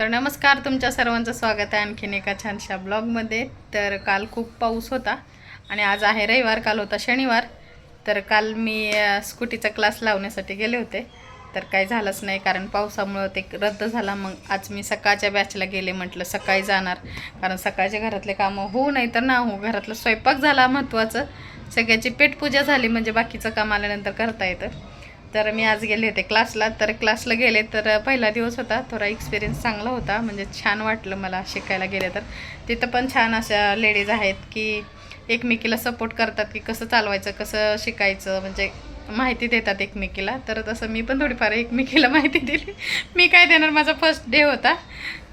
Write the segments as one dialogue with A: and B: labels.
A: तर नमस्कार तुमच्या सर्वांचं स्वागत आहे आणखीन एका छानशा ब्लॉगमध्ये. तर काल खूप पाऊस होता आणि आज आहे रविवार काल होता शनिवार. तर काल मी स्कूटीचा क्लास लावण्यासाठी गेले होते. तर काही झालंच नाही कारण पावसामुळं ते रद्द झाला. मग आज मी सकाळच्या बॅचला गेले म्हटलं सकाळी जाणार. कारण सकाळच्या घरातले कामं होऊ नाही तर ना हो घरातलं स्वयंपाक झाला महत्त्वाचं. सगळ्याची पेटपूजा झाली म्हणजे बाकीचं काम आल्यानंतर करता येतं. तर मी आज गेले होते क्लासला तर क्लासला गेले तर पहिला दिवस होता. थोडा एक्सपिरियन्स चांगला होता. म्हणजे छान वाटलं मला शिकायला गेले तर. तिथं पण छान अशा लेडीज आहेत की एकमेकीला सपोर्ट करतात की कसं चालवायचं कसं शिकायचं. म्हणजे माहिती देतात एकमेकीला. तर तसं मी पण थोडीफार एकमेकीला माहिती दिली. मी काय देणार? माझा फर्स्ट डे होता.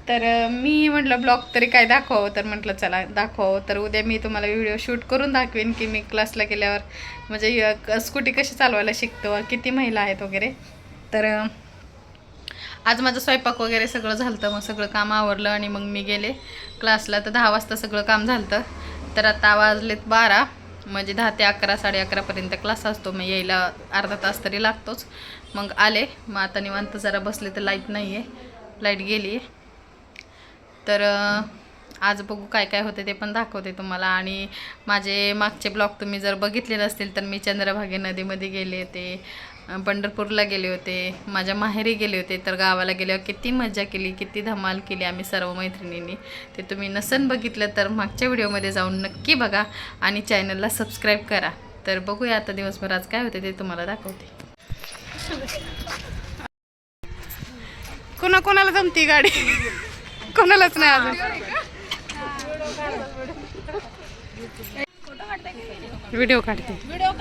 A: तर मी म्हटलं ब्लॉग तरी काय दाखवावं? तर म्हटलं चला दाखवावं. तर उद्या मी तुम्हाला व्हिडिओ शूट करून दाखवेन की मी क्लासला गेल्यावर म्हणजे क- स्कूटी कशी चालवायला शिकतो किती महिला आहेत वगैरे. तर आज माझं स्वयंपाक वगैरे सगळं झालं मग सगळं काम आवरलं आणि मग मी गेले क्लासला. तर दहा वाजता सगळं काम झालं तर आता वाजलेत बारा म्हणजे दहा ते अकरा साडे अकरापर्यंत क्लास असतो. मग यायला अर्धा तास तरी लागतोच. मग आले. मग आता निवांत जरा बसले तर लाइट नाही आहे लाइट गेली आहे तर आज बघू काय काय होते ते पण दाखवते तुम्हाला. आणि माझे मागचे ब्लॉग तुम्ही जर बघितले नसतील तर मी चंद्रभागे नदीमध्ये गेले होते पंढरपूरला गेले होते माझ्या माहेरी गेले होते तर गावाला गेल्यावर किती मजा केली किती धमाल केली आम्ही सर्व मैत्रिणींनी. ते तुम्ही नसन बघितलं तर मागच्या व्हिडिओमध्ये जाऊन नक्की बघा आणि चॅनलला सबस्क्राईब करा. तर बघूया आता दिवसभर आज काय होते ते तुम्हाला दाखवते. कोणा कोणाला जमती गाडी? कोणालाच नाही अजून. व्हिडिओ काढते.
B: व्हिडिओ